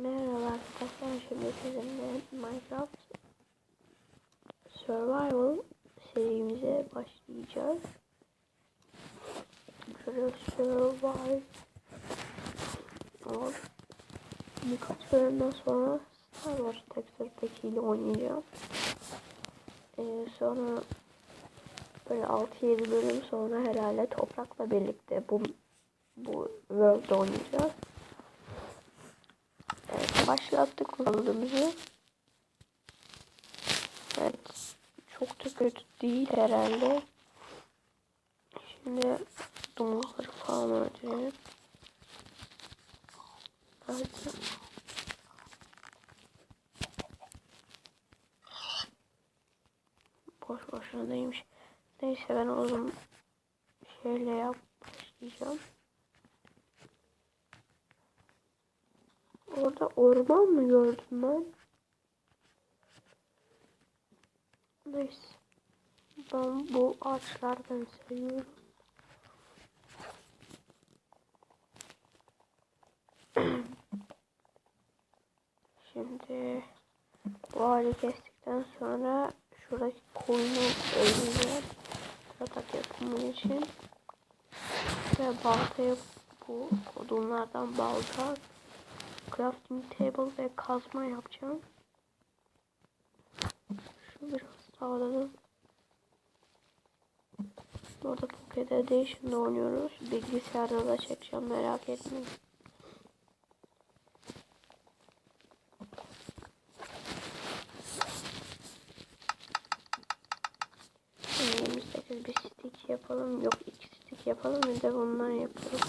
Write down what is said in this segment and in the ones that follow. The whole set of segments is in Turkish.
Merhaba arkadaşlar şimdi sizinle Minecraft Survival serimize başlayacağız. Şöyle Survival Birkaç bölümden sonra Star Wars Texture Pack ile oynayacağım. Ee, sonra böyle 6-7 bölüm sonra herhalde Toprak'la birlikte bu bu World'da oynayacağız. Evet, başlattık kullandığımızı. Evet, çok da kötü değil herhalde. Şimdi domuzları falan öldürelim. Hadi. Boş boşuna neymiş. Neyse ben o zaman şeyle yap başlayacağım. Orada orman mı gördüm ben? Neyse. Ben bu ağaçlardan seviyorum. Şimdi bu ağacı kestikten sonra şuradaki koyunu öldüreceğim. Yatak yapımı için. Ve baltaya bu odunlardan balta crafting table ve kazma yapacağım. Şu biraz sağladım. Orada Pocket Edition'da oynuyoruz. Bilgisayarda da çekeceğim merak etmeyin. Şimdi 28 bir stick yapalım. Yok iki stick yapalım. Bir de bundan yapalım.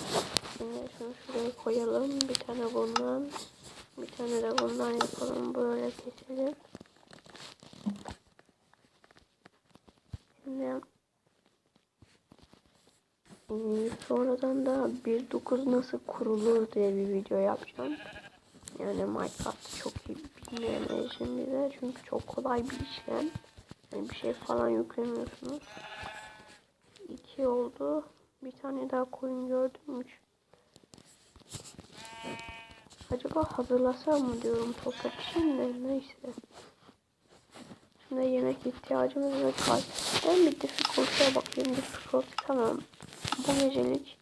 Şimdi şunu şuraya koyalım. Bir tane bundan. Bir tane de bundan yapalım. Böyle keselim. Şimdi hmm, sonradan da 1.9 nasıl kurulur diye bir video yapacağım. Yani Minecraft çok iyi bilmeyenler için bize. Çünkü çok kolay bir işlem. Yani bir şey falan yüklemiyorsunuz. İki oldu. Bir tane daha koyun gördüm. Üç. Acaba hazırlasam mı diyorum toprak için de neyse. Şimdi yemek ihtiyacımız var. Ben bir difficulty'ye bakayım. Difficulty tamam. Bu gecelik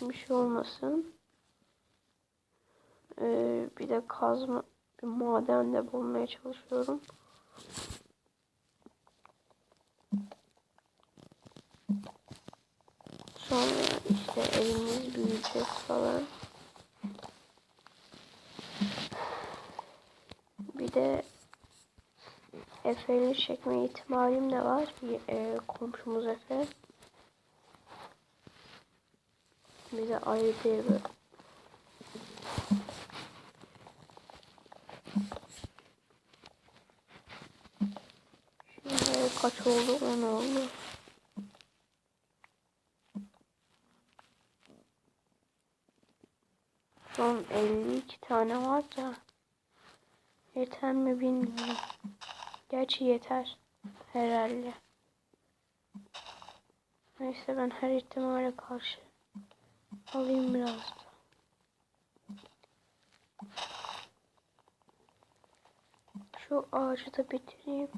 bir şey olmasın. Ee, bir de kazma bir maden de bulmaya çalışıyorum. Sonra işte evimiz büyüyecek falan. Bir de Efe'yle çekme ihtimalim de var. E, komşumuz Efe. Bir de ayrı bir kaç oldu? 10 oldu. Son 52 tane var da yeter mi bilmiyorum. Gerçi yeter herhalde. Neyse ben her ihtimale karşı alayım biraz da. Şu ağacı da bitireyim.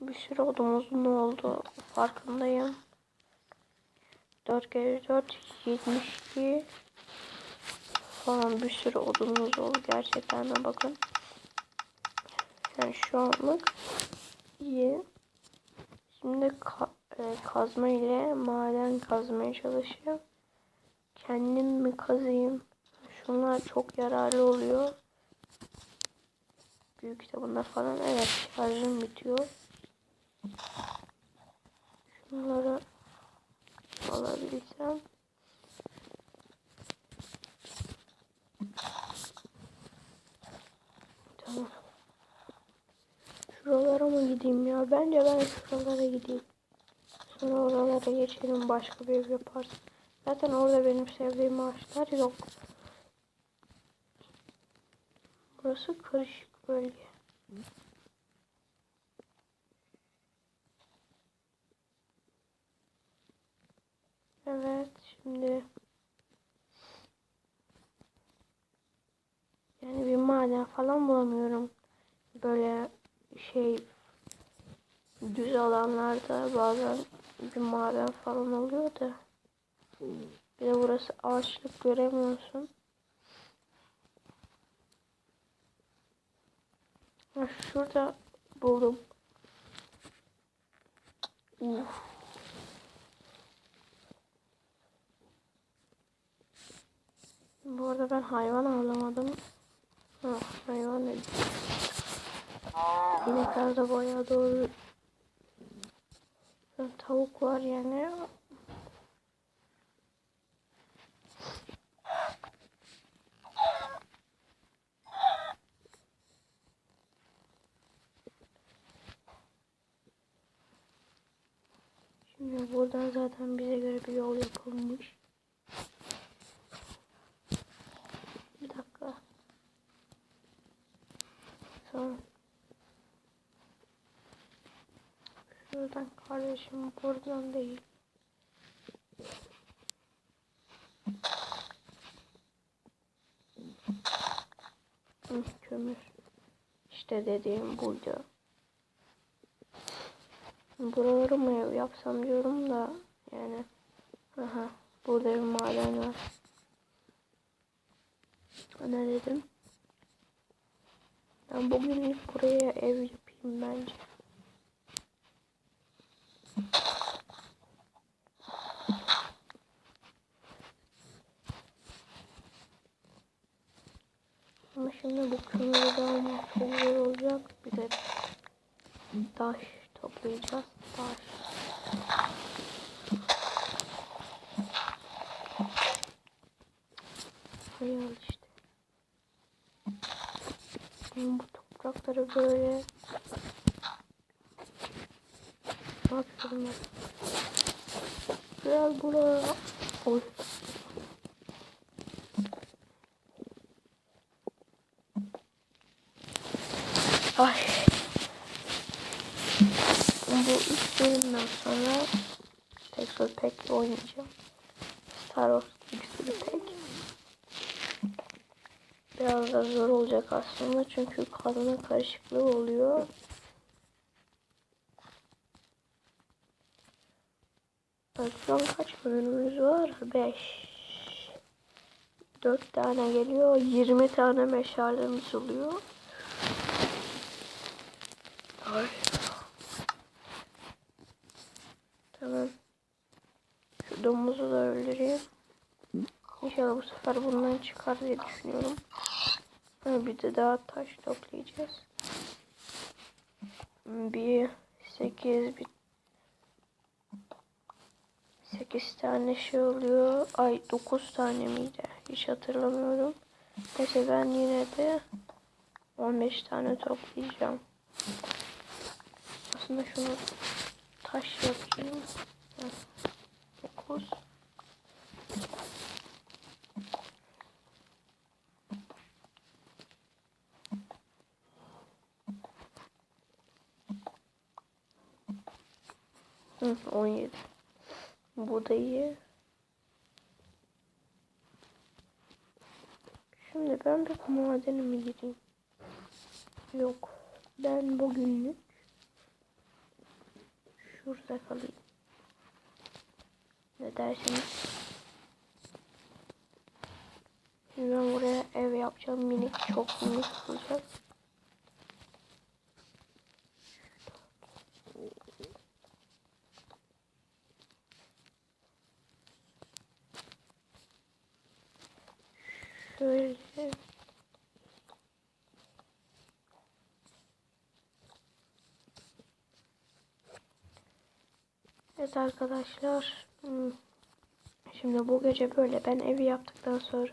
Bir sürü odumuzun oldu farkındayım. 4 kere 4 72 falan bir sürü odunumuz oldu gerçekten de bakın. Yani şu anlık iyi. Şimdi ka e, kazma ile maden kazmaya çalışacağım. Kendim mi kazayım? Şunlar çok yararlı oluyor. Büyük kitabında falan. Evet şarjım bitiyor. Şunları alabilsem. Tamam. Şuralara mı gideyim ya? Bence ben şuralara gideyim. Sonra oralara geçelim. Başka bir ev yaparız. Zaten orada benim sevdiğim ağaçlar yok. Burası karışık bölge. Evet şimdi yani maden falan bulamıyorum. Böyle şey düz alanlarda bazen bir maden falan oluyor da. Bir de burası ağaçlık göremiyorsun. Ha, şurada buldum. Uf. Bu arada ben hayvan avlamadım. Ha, hayvan dedim. İnekler de bayağı doğru. Tavuk var yani. Şimdi buradan zaten bize göre bir yol yapılmış. Bir dakika. Sonra şuradan kardeşim buradan değil. Kömür. İşte dediğim buydu. Buraları mı ev yapsam diyorum da yani. Aha burada bir maden var. Ne dedim? Ben bugünlük buraya ev yapayım bence. Ama şimdi bu kömürü de almak çok zor olacak. Bir de taş toplayacağız. Taş. Hayal işte. Bu toprakları böyle ben? Biraz buraya Oy. Ay. Bu üç bölümden sonra Texas Pack oynayacağım. Star Wars Texas Pack. Biraz da zor olacak aslında çünkü kadına karışıklığı oluyor. An kaç bölümümüz var? 5 4 tane geliyor. 20 tane meşalemiz oluyor. Ay. Tamam. Şu domuzu da öldüreyim. İnşallah bu sefer bundan çıkar diye düşünüyorum. Bir de daha taş toplayacağız. Bir sekiz bir sekiz tane şey oluyor. Ay dokuz tane miydi? Hiç hatırlamıyorum. Neyse ben yine de 15 tane toplayacağım. Aslında şunu taş yapayım. Dokuz. Hı, 17. Bu iyi. Şimdi ben bir madene mi gireyim? Yok. Ben bugünlük şurada kalayım. Ne dersiniz? Şimdi ben buraya ev yapacağım. Minik çok minik olacak. Şöyle. Evet arkadaşlar. hmm, Şimdi bu gece böyle ben evi yaptıktan sonra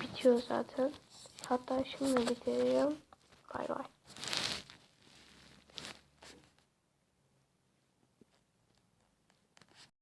bitiyor zaten. Hatta şimdi bitiriyorum. Bay bay.